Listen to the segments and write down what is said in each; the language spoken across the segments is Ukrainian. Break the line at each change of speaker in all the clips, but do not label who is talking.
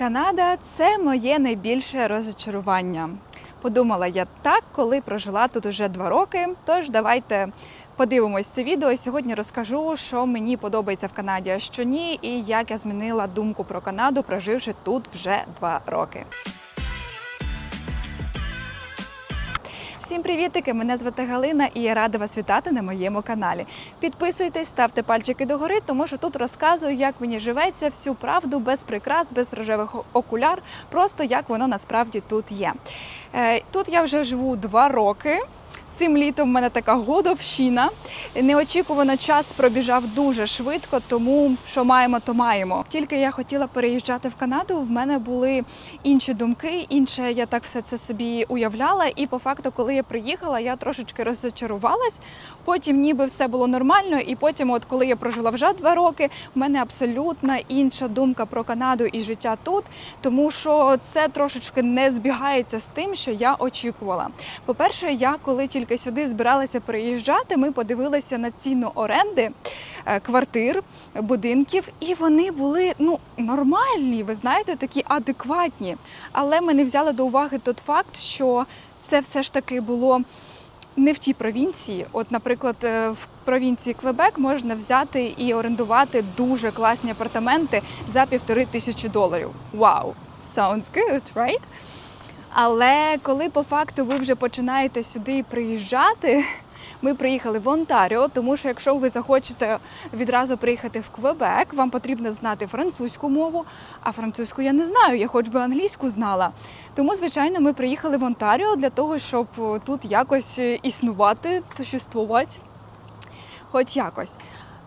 Канада це моє найбільше розчарування. Подумала я так, коли прожила тут уже два роки. Тож давайте подивимось це відео. Сьогодні розкажу, що мені подобається в Канаді, а що ні, і як я змінила думку про Канаду, проживши тут вже два роки. Всім привітики! Мене звати Галина і я рада вас вітати на моєму каналі. Підписуйтесь, ставте пальчики догори, тому що тут розказую, як мені живеться всю правду без прикрас, без рожевих окуляр, просто як воно насправді тут є. Е, Тут я вже живу два роки. Цим літом в мене така годовщина. Неочікувано час пробіжав дуже швидко, тому що маємо, то маємо. Тільки я хотіла переїжджати в Канаду, в мене були інші думки, інше я так все це собі уявляла. І по факту, коли я приїхала, я трошечки розчарувалась. Потім ніби все було нормально. І потім, от коли я прожила вже два роки, в мене абсолютно інша думка про Канаду і життя тут, тому що це трошечки не збігається з тим, що я очікувала. По-перше, я коли тільки сюди збиралася переїжджати, ми подивилися на ціну оренди е, квартир, будинків, і вони були ну нормальні, ви знаєте, такі адекватні. Але ми не взяли до уваги той факт, що це все ж таки було. Не в тій провінції, от, наприклад, е, в провінції Квебек можна взяти і орендувати дуже класні апартаменти за півтори тисячі доларів. Вау! Sounds good, right? Але коли по факту ви вже починаєте сюди приїжджати, ми приїхали в Онтаріо, тому що якщо ви захочете відразу приїхати в Квебек, вам потрібно знати французьку мову, а французьку я не знаю, я хоч би англійську знала. Тому, звичайно, ми приїхали в Онтаріо для того, щоб тут якось е, існувати, существувати, хоч якось.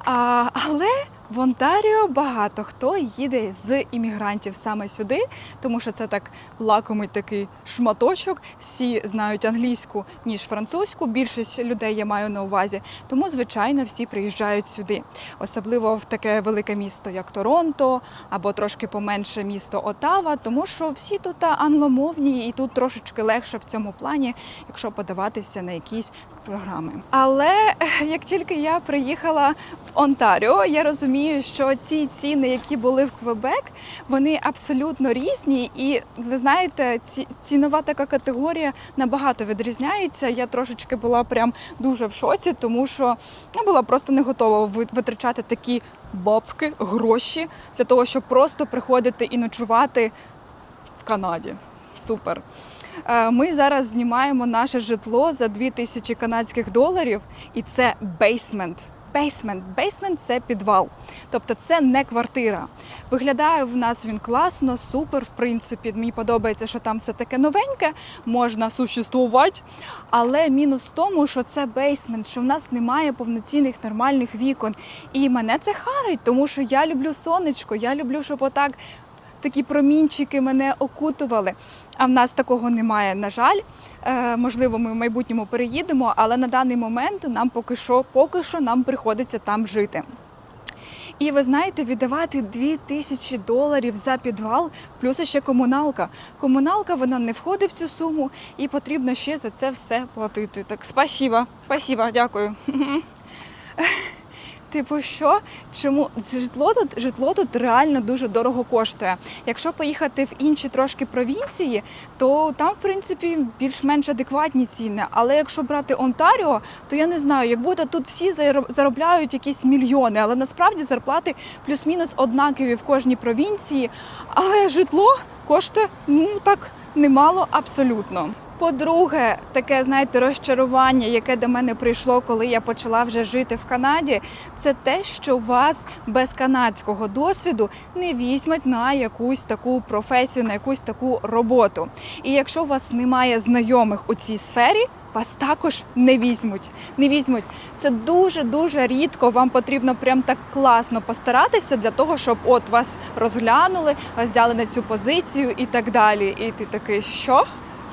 А, але в Онтаріо багато хто їде з іммігрантів саме сюди, тому що це так лакомий такий шматочок. Всі знають англійську ніж французьку. Більшість людей я маю на увазі. Тому, звичайно, всі приїжджають сюди, особливо в таке велике місто, як Торонто, або трошки поменше місто Отава, тому що всі тут англомовні і тут трошечки легше в цьому плані, якщо подаватися на якісь програми. Але як тільки я приїхала в Онтаріо, я розумію, що ці ціни, які були в Квебек, вони абсолютно різні. І ви знаєте, ці, цінова така категорія набагато відрізняється. Я трошечки була прям дуже в шоці, тому що я була просто не готова ви- витрачати такі бабки, гроші для того, щоб просто приходити і ночувати в Канаді. Супер. Е, Ми зараз знімаємо наше житло за 2000 канадських доларів, і це бейсмент. Бейсмент. Бейсмент це підвал. Тобто це не квартира. Виглядає в нас він класно, супер. В принципі, мені подобається, що там все таке новеньке, можна существувати. Але мінус в тому, що це бейсмент, що в нас немає повноцінних нормальних вікон. І мене це харить, тому що я люблю сонечко, я люблю, щоб отак такі промінчики мене окутували. А в нас такого немає, на жаль. Е, можливо, ми в майбутньому переїдемо, але на даний момент нам поки що, поки що нам приходиться там жити. І ви знаєте, віддавати 2000 доларів за підвал, плюс ще комуналка. Комуналка вона не входить в цю суму, і потрібно ще за це все платити. Так, спасіба, спасіба, дякую. Типу, що? Чому житло тут житло тут реально дуже дорого коштує? Якщо поїхати в інші трошки провінції, то там, в принципі, більш-менш адекватні ціни. Але якщо брати Онтаріо, то я не знаю, як буде тут всі заро- заробляють якісь мільйони, але насправді зарплати плюс-мінус однакові в кожній провінції. Але житло коштує ну так немало абсолютно. По-друге, таке, знаєте, розчарування, яке до мене прийшло, коли я почала вже жити в Канаді, це те, що вас без канадського досвіду не візьмуть на якусь таку професію, на якусь таку роботу. І якщо у вас немає знайомих у цій сфері, вас також не візьмуть. Не візьмуть. Це дуже дуже рідко. Вам потрібно прям так класно постаратися для того, щоб от вас розглянули, вас взяли на цю позицію і так далі. І ти такий, що?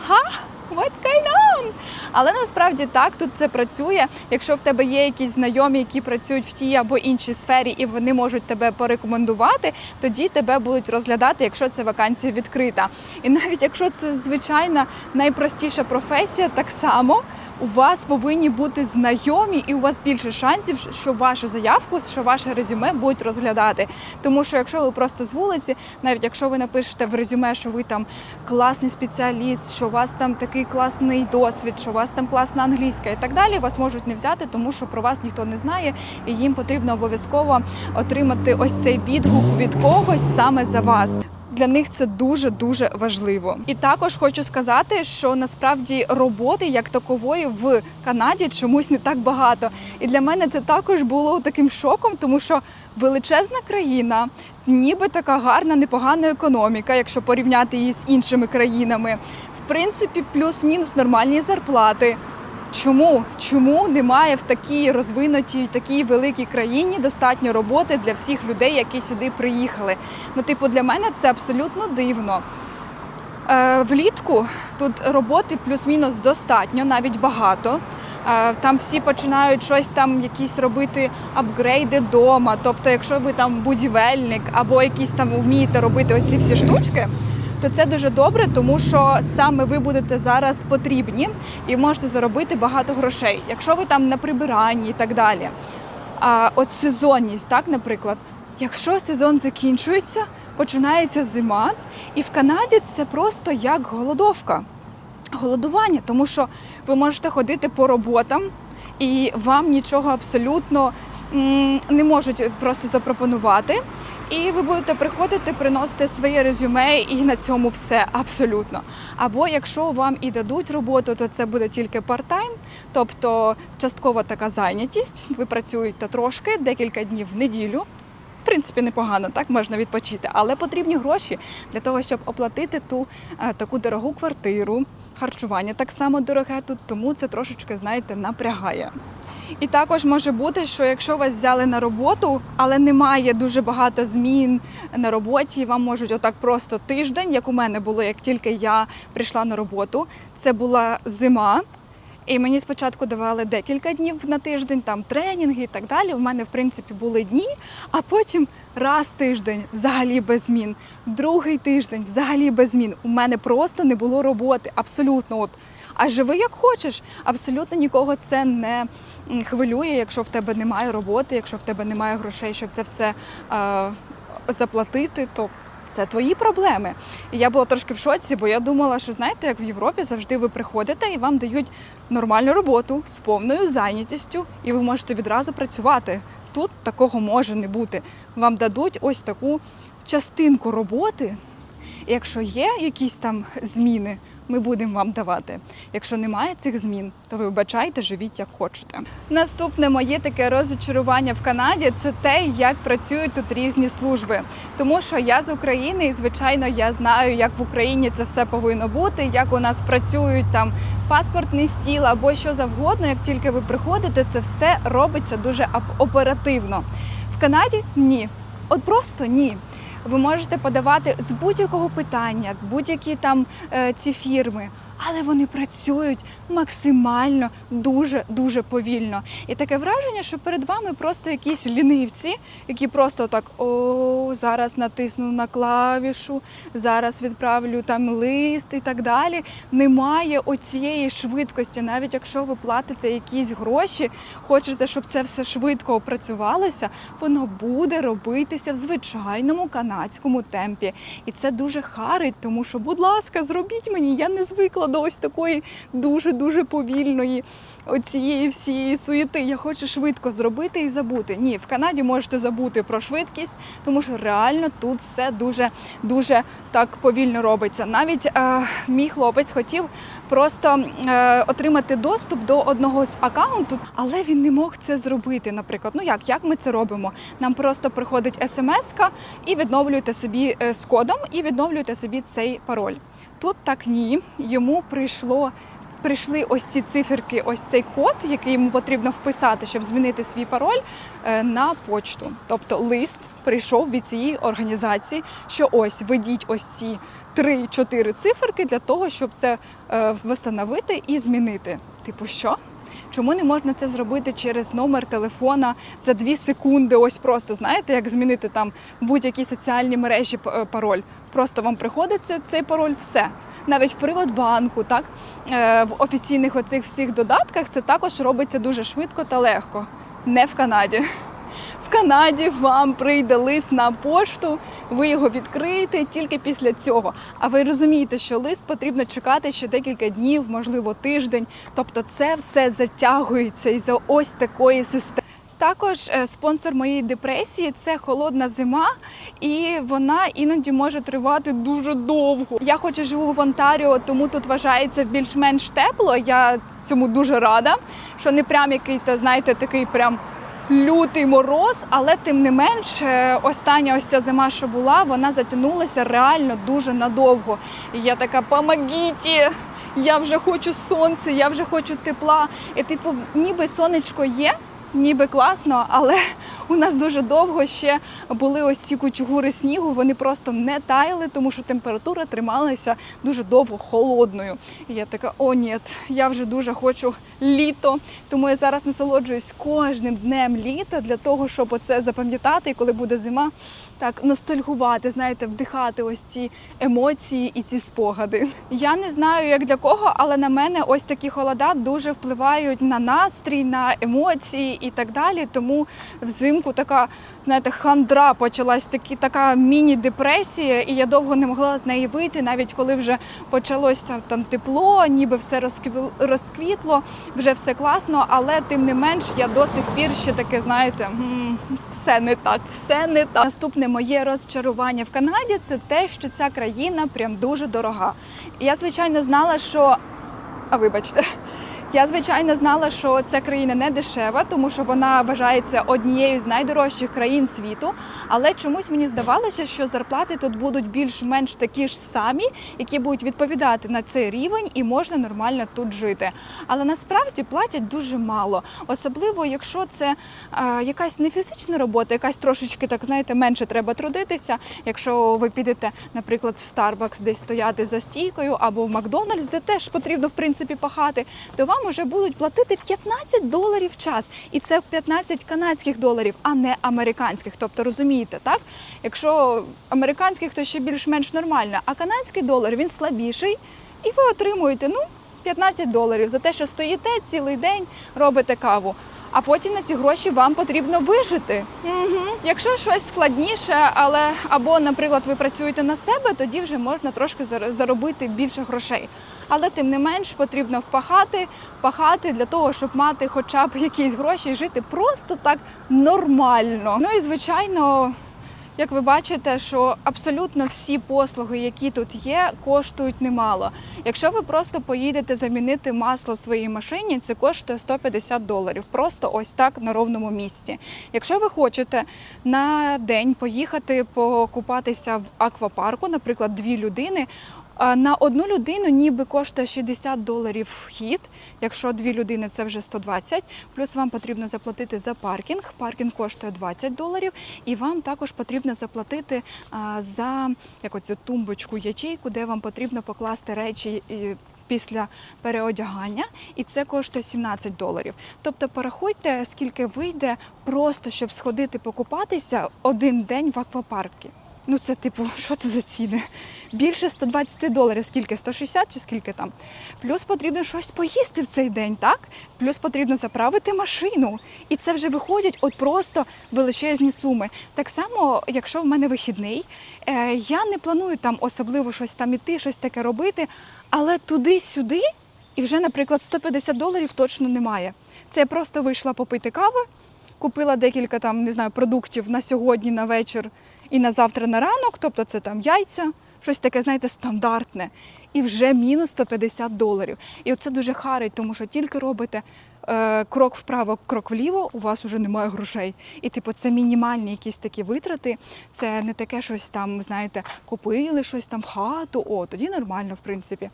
Ха? What's going on? Але насправді так тут це працює. Якщо в тебе є якісь знайомі, які працюють в тій або іншій сфері, і вони можуть тебе порекомендувати, тоді тебе будуть розглядати, якщо це вакансія відкрита. І навіть якщо це звичайна найпростіша професія, так само у вас повинні бути знайомі, і у вас більше шансів, що вашу заявку, що ваше резюме будуть розглядати. Тому що якщо ви просто з вулиці, навіть якщо ви напишете в резюме, що ви там класний спеціаліст, що у вас там такий класний досвід, що у вас там класна англійська і так далі, вас можуть не взяти, тому що про вас ніхто не знає, і їм потрібно обов'язково отримати ось цей відгук від когось саме за вас. Для них це дуже дуже важливо. І також хочу сказати, що насправді роботи як такової в Канаді чомусь не так багато. І для мене це також було таким шоком, тому що величезна країна, ніби така гарна, непогана економіка, якщо порівняти її з іншими країнами. В принципі, плюс-мінус нормальні зарплати. Чому? Чому немає в такій розвинутій, такій великій країні достатньо роботи для всіх людей, які сюди приїхали? Ну, типу, для мене це абсолютно дивно. Е, влітку тут роботи плюс-мінус достатньо, навіть багато. Е, Там всі починають щось там, якісь робити апгрейди вдома. Тобто, якщо ви там будівельник або якісь там вмієте робити ось ці всі штучки, то це дуже добре, тому що саме ви будете зараз потрібні і можете заробити багато грошей, якщо ви там на прибиранні і так далі. А от сезонність, так, наприклад, якщо сезон закінчується, починається зима, і в Канаді це просто як голодовка, голодування, тому що ви можете ходити по роботам, і вам нічого абсолютно не можуть просто запропонувати. І ви будете приходити, приносити своє резюме, і на цьому все абсолютно. Або якщо вам і дадуть роботу, то це буде тільки парт-тайм, тобто часткова така зайнятість. Ви працюєте трошки, декілька днів в неділю. В принципі, непогано, так можна відпочити, але потрібні гроші для того, щоб оплатити ту е, таку дорогу квартиру. Харчування так само дороге тут, тому це трошечки, знаєте, напрягає. І також може бути, що якщо вас взяли на роботу, але немає дуже багато змін на роботі, вам можуть отак просто тиждень, як у мене було, як тільки я прийшла на роботу. Це була зима. І мені спочатку давали декілька днів на тиждень, там тренінги і так далі. У мене, в принципі, були дні, а потім раз тиждень взагалі без змін, другий тиждень взагалі без змін. У мене просто не було роботи. Абсолютно. От. А живи як хочеш. Абсолютно нікого це не хвилює, якщо в тебе немає роботи, якщо в тебе немає грошей, щоб це все е, заплатити, то це твої проблеми. І я була трошки в шоці, бо я думала, що знаєте, як в Європі завжди ви приходите і вам дають нормальну роботу з повною зайнятістю, і ви можете відразу працювати. Тут такого може не бути. Вам дадуть ось таку частинку роботи. Якщо є якісь там зміни, ми будемо вам давати. Якщо немає цих змін, то ви вибачайте, живіть як хочете. Наступне моє таке розчарування в Канаді це те, як працюють тут різні служби. Тому що я з України, і звичайно, я знаю, як в Україні це все повинно бути, як у нас працюють там паспортний стіл або що завгодно. Як тільки ви приходите, це все робиться дуже оперативно. В Канаді ні. От просто ні. Ви можете подавати з будь-якого питання, будь-які там е, ці фірми, але вони працюють максимально дуже дуже повільно. І таке враження, що перед вами просто якісь лінивці, які просто так о, зараз натисну на клавішу, зараз відправлю там лист і так далі. Немає оцієї швидкості, навіть якщо ви платите якісь гроші, хочете, щоб це все швидко опрацювалося, воно буде робитися в звичайному канадському темпі. І це дуже харить, тому що, будь ласка, зробіть мені, я не звикла до ось такої дуже-дуже повільної оцієї всієї суєти. Я хочу швидко зробити і забути. Ні, в Канаді можете забути про швидкість, тому що реально тут все дуже дуже так повільно робиться. Навіть е, мій хлопець хотів просто е, отримати доступ до одного з акаунту, але він не мог це зробити. Наприклад, ну як, як ми це робимо? Нам просто приходить смс-ка і відновлюєте собі е, з кодом і відновлюєте собі цей пароль. Тут так ні. Йому прийшло. Прийшли ось ці циферки, ось цей код, який йому потрібно вписати, щоб змінити свій пароль е, на почту. Тобто лист прийшов від цієї організації, що ось введіть ось ці 3-4 циферки для того, щоб це е, встановити і змінити. Типу, що? Чому не можна це зробити через номер телефона за 2 секунди? Ось просто знаєте, як змінити там будь-які соціальні мережі е, пароль. Просто вам приходиться цей пароль, все. Навіть в Приватбанку, так е, в офіційних оцих всіх додатках це також робиться дуже швидко та легко. Не в Канаді. В Канаді вам прийде лист на пошту, ви його відкриєте тільки після цього. А ви розумієте, що лист потрібно чекати ще декілька днів, можливо, тиждень. Тобто це все затягується із-за ось такої системи. Також е, спонсор моєї депресії це холодна зима, і вона іноді може тривати дуже довго. Я хоч живу в Онтаріо, тому тут вважається більш-менш тепло. Я цьому дуже рада, що не прям який-то, знаєте, такий прям лютий мороз, але тим не менш, е, остання ось ця зима, що була, вона затягнулася реально дуже надовго. Я така, помогіть! Я вже хочу сонця, я вже хочу тепла. І типу, ніби сонечко є, ніби класно, але у нас дуже довго ще були ось ці кучугури снігу. Вони просто не таяли, тому що температура трималася дуже довго холодною. І я така, о, ні, я вже дуже хочу літо. Тому я зараз насолоджуюсь кожним днем літа для того, щоб оце запам'ятати, і коли буде зима. Так, ностальгувати, знаєте, вдихати ось ці емоції і ці спогади. Я не знаю, як для кого, але на мене ось такі холода дуже впливають на настрій, на емоції і так далі. Тому взимку така, знаєте, хандра почалась, такі, така міні-депресія, і я довго не могла з неї вийти, навіть коли вже почалось там, там тепло, ніби все розквітло, вже все класно, але тим не менш я до сих пір ще таке, знаєте, все не так, все не так. Наступне моє розчарування в Канаді це те, що ця країна прям дуже дорога. І я, звичайно, знала, що. А вибачте. Я звичайно знала, що ця країна не дешева, тому що вона вважається однією з найдорожчих країн світу. Але чомусь мені здавалося, що зарплати тут будуть більш-менш такі ж самі, які будуть відповідати на цей рівень, і можна нормально тут жити. Але насправді платять дуже мало, особливо якщо це е, якась не фізична робота, якась трошечки так знаєте, менше треба трудитися. Якщо ви підете, наприклад, в Starbucks десь стояти за стійкою, або в Макдональдс, де теж потрібно в принципі пахати, то вам вже будуть платити 15 доларів в час, і це 15 канадських доларів, а не американських. Тобто розумієте, так? Якщо американських, то ще більш-менш нормально, а канадський долар він слабіший, і ви отримуєте ну 15 доларів за те, що стоїте цілий день, робите каву. А потім на ці гроші вам потрібно вижити. Угу. Якщо щось складніше, але або, наприклад, ви працюєте на себе, тоді вже можна трошки зар- заробити більше грошей. Але тим не менш потрібно впахати, пахати для того, щоб мати хоча б якісь гроші і жити просто так нормально. Ну і звичайно. Як ви бачите, що абсолютно всі послуги, які тут є, коштують немало. Якщо ви просто поїдете замінити масло в своїй машині, це коштує 150 доларів. Просто ось так на ровному місці. Якщо ви хочете на день поїхати покупатися в аквапарку, наприклад, дві людини. На одну людину ніби коштує 60 доларів вхід. Якщо дві людини, це вже 120. Плюс вам потрібно заплатити за паркінг. Паркінг коштує 20 доларів, і вам також потрібно заплатити за як оцю тумбочку ячейку, де вам потрібно покласти речі. Після переодягання, і це коштує 17 доларів. Тобто порахуйте, скільки вийде просто щоб сходити покупатися один день в аквапарку. Ну це типу, що це за ціни? Більше 120 доларів, скільки? 160 чи скільки там? Плюс потрібно щось поїсти в цей день, так? Плюс потрібно заправити машину. І це вже виходять от просто величезні суми. Так само, якщо в мене вихідний, е, я не планую там особливо щось там іти, щось таке робити, але туди-сюди, і вже, наприклад, 150 доларів точно немає. Це я просто вийшла попити кави, купила декілька там, не знаю, продуктів на сьогодні, на вечір і на завтра на ранок, тобто це там яйця, щось таке, знаєте, стандартне. І вже мінус 150 доларів. І оце дуже харить, тому що тільки робите е, крок вправо, крок вліво, у вас вже немає грошей. І типу, це мінімальні якісь такі витрати. Це не таке щось там, знаєте, купили щось там хату. О, тоді нормально, в принципі.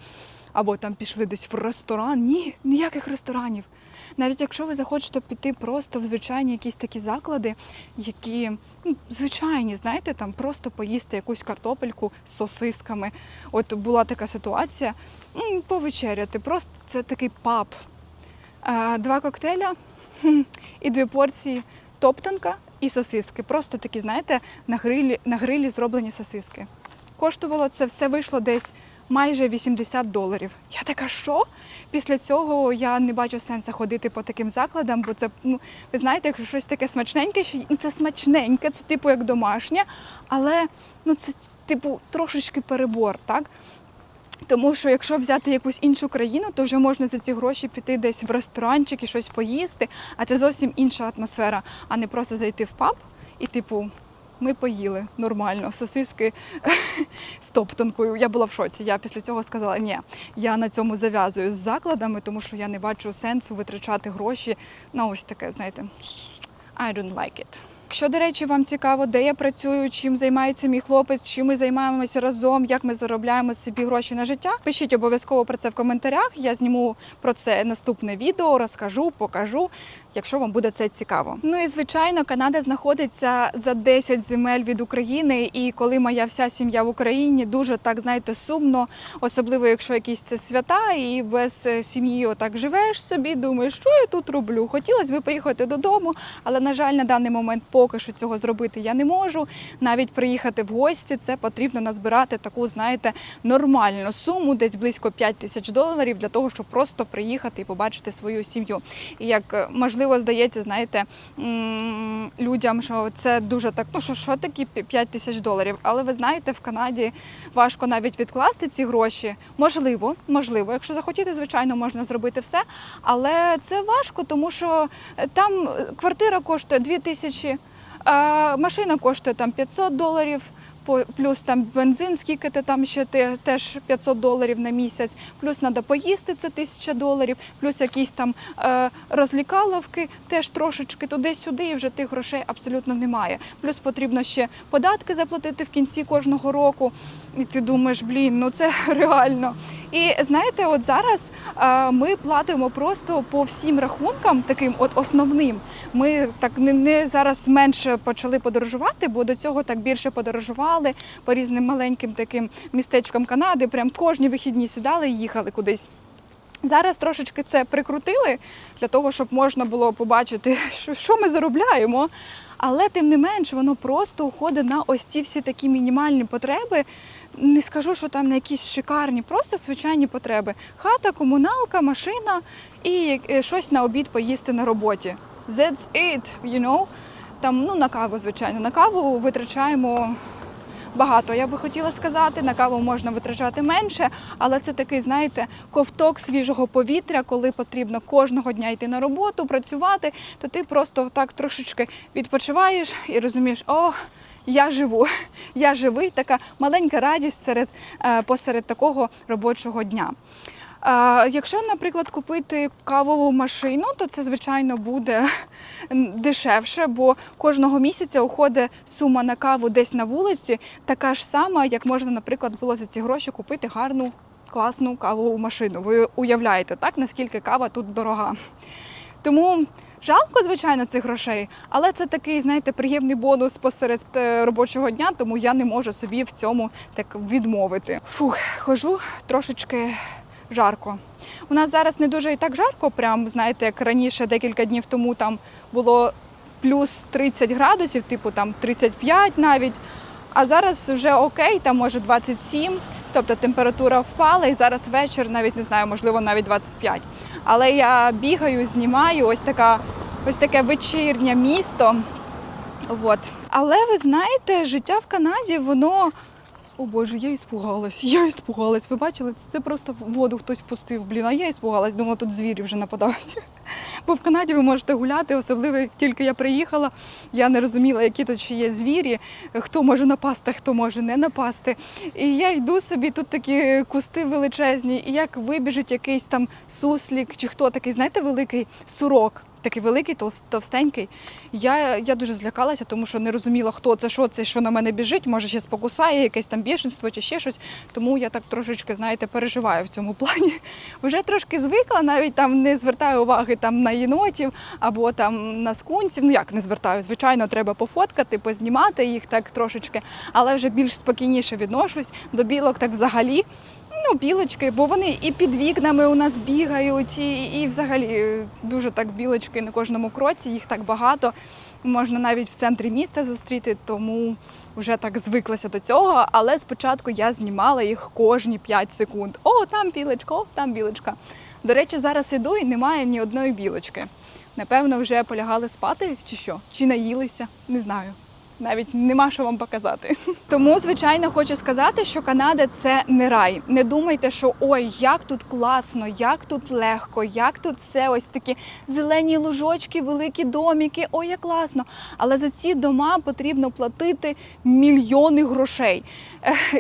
Або там пішли десь в ресторан. Ні, ніяких ресторанів. Навіть якщо ви захочете піти просто в звичайні якісь такі заклади, які ну, звичайні, знаєте, там просто поїсти якусь картопельку з сосисками. От була така ситуація, повечеряти. Просто це такий паб. Два коктейля і дві порції топтанка і сосиски. Просто такі, знаєте, на грилі, на грилі зроблені сосиски. Коштувало це все вийшло десь майже 80 доларів. Я така, що? Після цього я не бачу сенсу ходити по таким закладам, бо це, ну, ви знаєте, якщо щось таке смачненьке, що ну, це смачненьке, це типу як домашнє, але ну, це типу трошечки перебор, так? Тому що якщо взяти якусь іншу країну, то вже можна за ці гроші піти десь в ресторанчик і щось поїсти, а це зовсім інша атмосфера, а не просто зайти в паб і, типу, ми поїли нормально, сосиски з топтанкою. Я була в шоці. Я після цього сказала, ні, я на цьому зав'язую з закладами, тому що я не бачу сенсу витрачати гроші на ось таке, знаєте, I don't like it. Якщо, до речі, вам цікаво, де я працюю, чим займається мій хлопець, чим ми займаємося разом, як ми заробляємо собі гроші на життя, пишіть обов'язково про це в коментарях. Я зніму про це наступне відео, розкажу, покажу, якщо вам буде це цікаво. Ну і звичайно, Канада знаходиться за 10 земель від України. І коли моя вся сім'я в Україні, дуже так знаєте, сумно, особливо якщо якісь це свята, і без е, сім'ї отак живеш собі, думаєш, що я тут роблю. Хотілося б поїхати додому, але на жаль, на даний момент поки що цього зробити я не можу. Навіть приїхати в гості, це потрібно назбирати таку, знаєте, нормальну суму, десь близько 5 тисяч доларів, для того, щоб просто приїхати і побачити свою сім'ю. І як е, можливо здається, знаєте, людям, що це дуже так, ну що, що такі 5 тисяч доларів. Але ви знаєте, в Канаді важко навіть відкласти ці гроші. Можливо, можливо, якщо захотіти, звичайно, можна зробити все. Але це важко, тому що е, там е, квартира коштує 2 тисячі. А машина коштує там 500 доларів, плюс там бензин, скільки ти там ще ти, теж 500 доларів на місяць, плюс треба поїсти це 1000 доларів, плюс якісь там е, розлікаловки, теж трошечки туди-сюди, і вже тих грошей абсолютно немає. Плюс потрібно ще податки заплатити в кінці кожного року. І ти думаєш, блін, ну це реально. І знаєте, от зараз е, ми платимо просто по всім рахункам, таким от основним. Ми так не, не зараз менше почали подорожувати, бо до цього так більше подорожували по різним маленьким таким містечкам Канади. Прям кожні вихідні сідали і їхали кудись. Зараз трошечки це прикрутили для того, щоб можна було побачити, що, що ми заробляємо. Але тим не менш, воно просто уходить на ось ці всі такі мінімальні потреби. Не скажу, що там на якісь шикарні, просто звичайні потреби. Хата, комуналка, машина і е, щось на обід поїсти на роботі. That's it, you know. Там, ну, на каву, звичайно. На каву витрачаємо багато. Я би хотіла сказати, на каву можна витрачати менше, але це такий, знаєте, ковток свіжого повітря, коли потрібно кожного дня йти на роботу, працювати, то ти просто так трошечки відпочиваєш і розумієш, о, я живу, я живий, така маленька радість серед, е, посеред такого робочого дня. Якщо, наприклад, купити кавову машину, то це звичайно буде дешевше, бо кожного місяця уходить сума на каву десь на вулиці, така ж сама, як можна, наприклад, було за ці гроші купити гарну класну кавову машину. Ви уявляєте, так наскільки кава тут дорога. Тому жалко, звичайно, цих грошей, але це такий, знаєте, приємний бонус посеред е, робочого дня, тому я не можу собі в цьому так відмовити. Фух, хожу трошечки жарко. У нас зараз не дуже і так жарко, прям знаєте, як раніше, декілька днів тому там було плюс 30 градусів, типу там 35 навіть. А зараз вже окей, там може 27, тобто температура впала, і зараз вечір, навіть не знаю, можливо, навіть 25. Але я бігаю, знімаю ось така, ось таке вечірнє місто. От. Але ви знаєте, життя в Канаді, воно. О Боже, я іспугалась, я іспугалась. Ви бачили, це просто воду хтось пустив. Блін, а я іспугалась, думала, тут звірі вже нападають. Бо в Канаді ви можете гуляти, особливо як тільки я приїхала, я не розуміла, які тут ще є звірі, хто може напасти, хто може не напасти. І я йду собі, тут такі кусти величезні, і як вибіжить якийсь там суслік, чи хто такий, знаєте, великий сурок. Такий великий, тов- товстенький. Я, я дуже злякалася, тому що не розуміла, хто це, що це, що на мене біжить. Може, ще спокусає, якесь там бішенство чи ще щось. Тому я так трошечки, знаєте, переживаю в цьому плані. Вже трошки звикла, навіть там не звертаю уваги там на єнотів або там на скунців. Ну як не звертаю? Звичайно, треба пофоткати, познімати їх так трошечки, але вже більш спокійніше відношусь до білок, так взагалі. Ну, білочки, бо вони і під вікнами у нас бігають, і, і взагалі е, дуже так білочки на кожному кроці, їх так багато. Можна навіть в центрі міста зустріти, тому вже так звиклася до цього. Але спочатку я знімала їх кожні 5 секунд. О, там білочка, о, там білочка. До речі, зараз іду і немає ні одної білочки. Напевно, вже полягали спати чи що? Чи наїлися? Не знаю. Навіть нема що вам показати. Тому, звичайно, хочу сказати, що Канада це не рай. Не думайте, що ой, як тут класно, як тут легко, як тут все ось такі зелені лужочки, великі доміки. Ой, як класно. Але за ці дома потрібно платити мільйони грошей.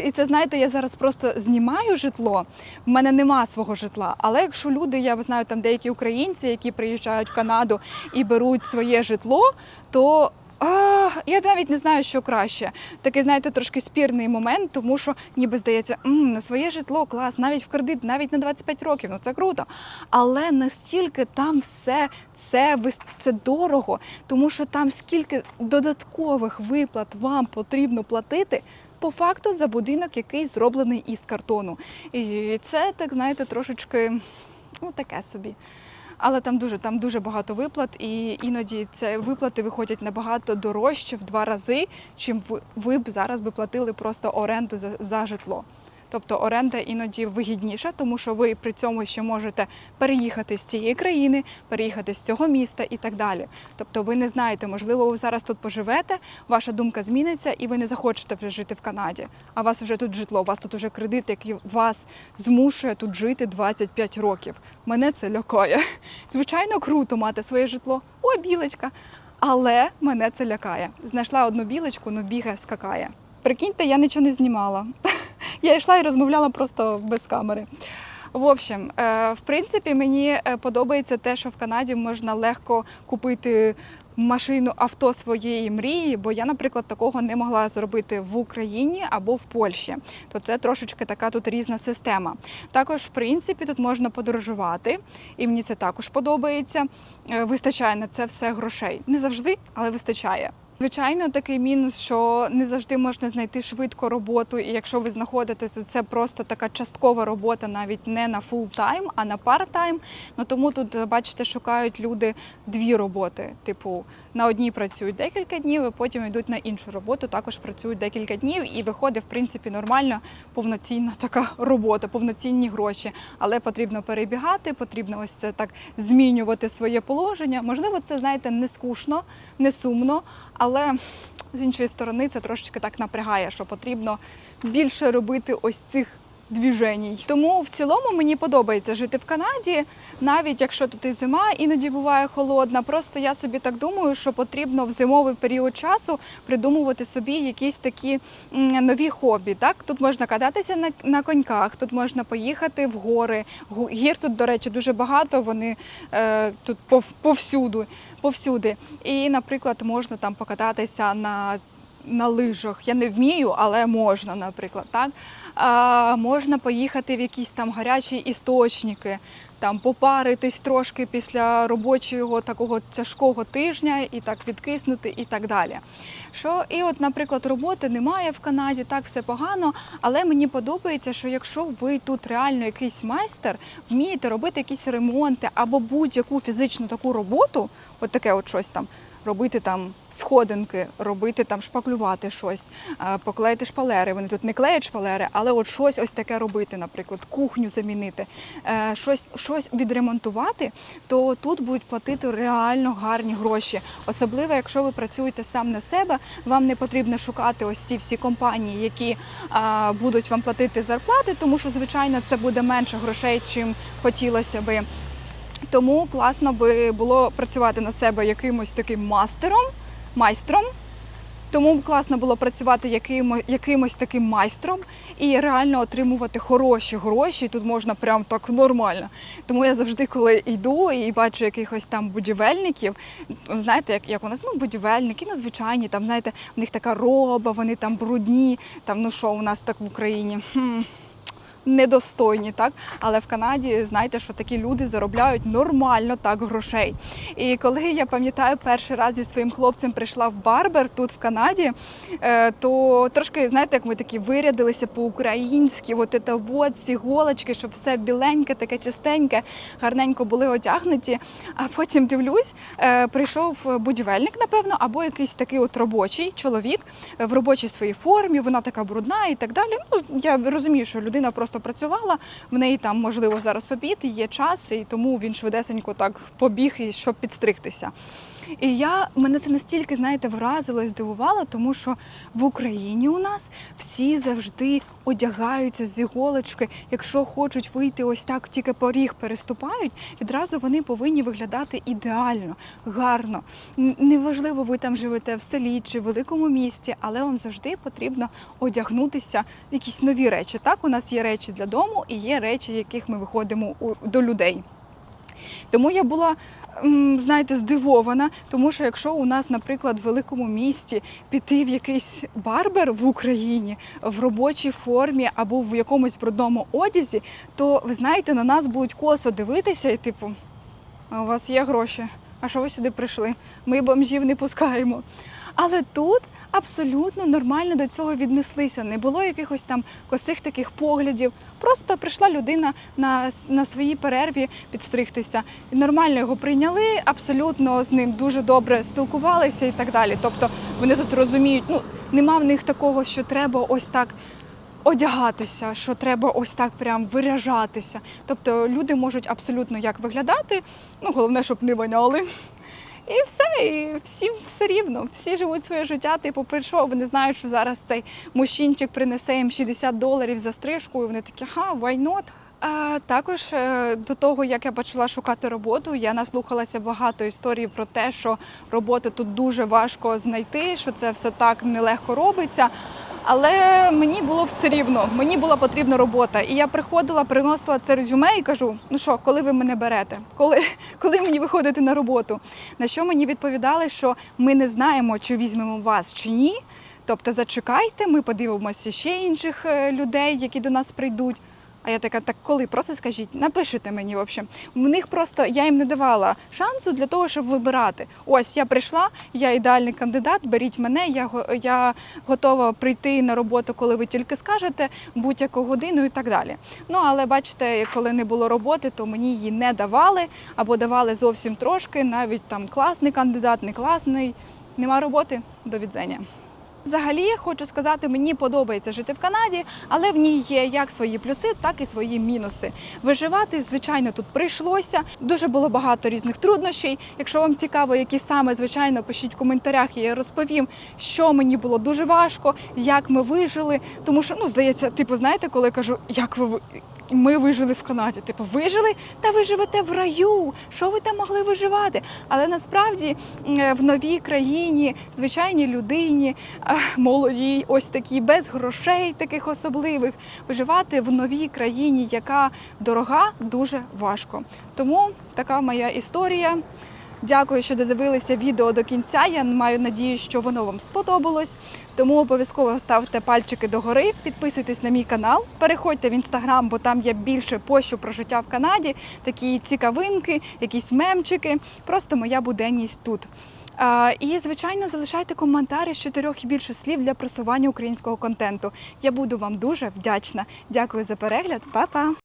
І це знаєте, я зараз просто знімаю житло. В мене нема свого житла. Але якщо люди, я знаю, там деякі українці, які приїжджають в Канаду і беруть своє житло, то а, я навіть не знаю, що краще. Такий, знаєте, трошки спірний момент, тому що ніби здається, «М, ну своє житло клас, навіть в кредит, навіть на 25 років, ну це круто. Але настільки там все це, це дорого, тому що там скільки додаткових виплат вам потрібно платити. По факту за будинок, який зроблений із картону. І це, так знаєте, трошечки ну, таке собі. Але там дуже там дуже багато виплат, і іноді це виплати виходять набагато дорожче в два рази, чим ви, б зараз би платили просто оренду за, за житло. Тобто оренда іноді вигідніша, тому що ви при цьому ще можете переїхати з цієї країни, переїхати з цього міста і так далі. Тобто ви не знаєте, можливо, ви зараз тут поживете, ваша думка зміниться, і ви не захочете вже жити в Канаді. А у вас вже тут житло, у вас тут уже кредит, який вас змушує тут жити 25 років. Мене це лякає. Звичайно, круто мати своє житло. О, білочка! Але мене це лякає. Знайшла одну білочку, ну бігає, скакає. Прикиньте, я нічого не знімала. Я йшла і розмовляла просто без камери. В общем, е, в принципі, мені е, подобається те, що в Канаді можна легко купити машину авто своєї мрії, бо я, наприклад, такого не могла зробити в Україні або в Польщі. То це трошечки така тут різна система. Також, в принципі, тут можна подорожувати, і мені це також подобається. Е, Вистачає на це все грошей. Не завжди, але вистачає. Звичайно, такий мінус, що не завжди можна знайти швидко роботу, і якщо ви знаходите, то це просто така часткова робота, навіть не на фул тайм, а на парт-тайм. Ну тому тут, е, бачите, шукають люди дві роботи. Типу, на одній працюють декілька днів, і потім йдуть на іншу роботу, також працюють декілька днів, і виходить, в принципі, нормально повноцінна така робота, повноцінні гроші. Але потрібно перебігати, потрібно ось це так змінювати своє положення. Можливо, це знаєте не скучно, не сумно, але з іншої сторони це трошечки так напрягає, що потрібно більше робити ось цих двіженій. Тому в цілому мені подобається жити в Канаді, навіть якщо тут і зима іноді буває холодна. Просто я собі так думаю, що потрібно в зимовий період часу придумувати собі якісь такі нові хобі. Так тут можна кататися на, на коньках, тут можна поїхати в гори. Гір тут, до речі, дуже багато. Вони е, тут пов, повсюду, повсюди. І, наприклад, можна там покататися на на лижах. Я не вмію, але можна, наприклад, так. А, можна поїхати в якісь там гарячі істочники, там попаритись трошки після робочого такого тяжкого тижня і так відкиснути і так далі. Що і от, наприклад, роботи немає в Канаді, так все погано, але мені подобається, що якщо ви тут реально якийсь майстер, вмієте робити якісь ремонти або будь-яку фізичну таку роботу, от таке от щось там робити там сходинки, робити там шпаклювати щось, е, поклеїти шпалери. Вони тут не клеять шпалери, але от щось ось таке робити, наприклад, кухню замінити, е, щось, щось відремонтувати, то тут будуть платити реально гарні гроші. Особливо, якщо ви працюєте сам на себе, вам не потрібно шукати ось ці всі компанії, які е, будуть вам платити зарплати, тому що звичайно це буде менше грошей, чим хотілося би. Тому класно би було працювати на себе якимось таким мастером, майстром, Тому класно було працювати якимо, якимось таким майстром і реально отримувати хороші гроші. Тут можна прям так нормально. Тому я завжди, коли йду і бачу якихось там будівельників, знаєте, як, як у нас ну, будівельники, ну звичайні, там знаєте, в них така роба, вони там брудні. Там ну що у нас так в Україні? Хм недостойні, так але в Канаді знаєте, що такі люди заробляють нормально так грошей. І коли я пам'ятаю, перший раз зі своїм хлопцем прийшла в барбер тут в Канаді, е, то трошки знаєте, як ми такі вирядилися по-українськи, от це вот ці голочки, щоб все біленьке, таке чистеньке, гарненько були одягнуті. А потім дивлюсь, е, прийшов будівельник, напевно, або якийсь такий от робочий чоловік в робочій своїй формі, вона така брудна і так далі. Ну я розумію, що людина просто працювала, в неї там можливо зараз обід, є час, і тому він швидесенько так побіг, і щоб підстригтися. І я мене це настільки, знаєте, вразило і здивувало, тому що в Україні у нас всі завжди одягаються з іголочки. Якщо хочуть вийти ось так, тільки поріг переступають, відразу вони повинні виглядати ідеально, гарно. Неважливо, ви там живете в селі чи в великому місті, але вам завжди потрібно одягнутися в якісь нові речі. Так, у нас є речі для дому і є речі, яких ми виходимо до людей. Тому я була, знаєте, здивована, тому що якщо у нас, наприклад, в великому місті піти в якийсь барбер в Україні в робочій формі або в якомусь брудному одязі, то ви знаєте, на нас будуть косо дивитися і типу, у вас є гроші. А що ви сюди прийшли? Ми бомжів не пускаємо. Але тут абсолютно нормально до цього віднеслися. Не було якихось там косих таких поглядів. Просто прийшла людина на, на своїй перерві підстригтися. Нормально його прийняли, абсолютно з ним дуже добре спілкувалися і так далі. Тобто вони тут розуміють, ну нема в них такого, що треба ось так одягатися, що треба ось так прям виряжатися. Тобто люди можуть абсолютно як виглядати, ну головне, щоб не воняли. І все, і всім все рівно. Всі живуть своє життя. Типу, прийшов, вони знають, що зараз цей мужчинчик принесе їм 60 доларів за стрижку, і вони такі, ха, why not? А також е, до того, як я почала шукати роботу, я наслухалася багато історій про те, що роботу тут дуже важко знайти, що це все так нелегко робиться. Але мені було все рівно, мені була потрібна робота. І я приходила, приносила це резюме і кажу: ну що, коли ви мене берете? Коли, коли мені виходити на роботу? На що мені відповідали, що ми не знаємо, чи візьмемо вас чи ні. Тобто зачекайте, ми подивимося ще інших е, людей, які до нас прийдуть. А я така, так коли? Просто скажіть, напишите мені. В общем. В них просто я їм не давала шансу для того, щоб вибирати. Ось я прийшла, я ідеальний кандидат, беріть мене, я, я готова прийти на роботу, коли ви тільки скажете, будь-яку годину і так далі. Ну але бачите, коли не було роботи, то мені її не давали або давали зовсім трошки, навіть там класний кандидат, не класний. Нема роботи до відзення. Взагалі, хочу сказати, мені подобається жити в Канаді, але в ній є як свої плюси, так і свої мінуси. Виживати, звичайно, тут прийшлося. Дуже було багато різних труднощів. Якщо вам цікаво, які саме, звичайно, пишіть в коментарях, я розповім, що мені було дуже важко, як ми вижили. Тому що, ну, здається, типу, знаєте, коли кажу, як ви- ми вижили в Канаді. Типу, вижили? Та ви живете в раю. Що ви там могли виживати? Але насправді в новій країні, звичайній людині, молодій, ось такі, без грошей таких особливих, виживати в новій країні, яка дорога, дуже важко. Тому така моя історія. Дякую, що додивилися відео до кінця. Я маю надію, що воно вам сподобалось. Тому обов'язково ставте пальчики догори, підписуйтесь на мій канал, переходьте в інстаграм, бо там я більше пощу про життя в Канаді, такі цікавинки, якісь мемчики. Просто моя буденність тут. І, звичайно, залишайте коментарі з чотирьох і більше слів для просування українського контенту. Я буду вам дуже вдячна. Дякую за перегляд, Па-па!